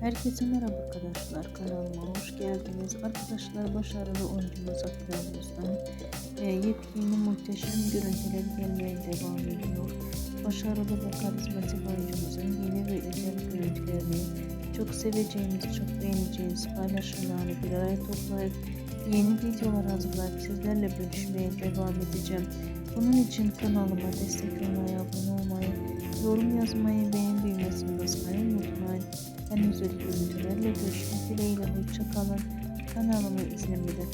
Herkese merhaba arkadaşlar kanalıma hoş geldiniz. Arkadaşlar başarılı oyuncumuz Akranımızdan e, yepyeni muhteşem görüntüler gelmeye devam ediyor. Başarılı ve karizmatik oyuncumuzun yeni ve özel görüntülerini çok seveceğiniz, çok beğeneceğiniz paylaşımlarını bir araya toplayıp yeni videolar hazırlayıp sizlerle bölüşmeye devam edeceğim. Bunun için kanalıma destek olmayı, abone olmayı, yorum yazmayı, beğen düğmesini basmayı unutmayın. Güzel görüntülerle görüşmek dileğiyle. Hoşça kalın. Kanalımı izlemede.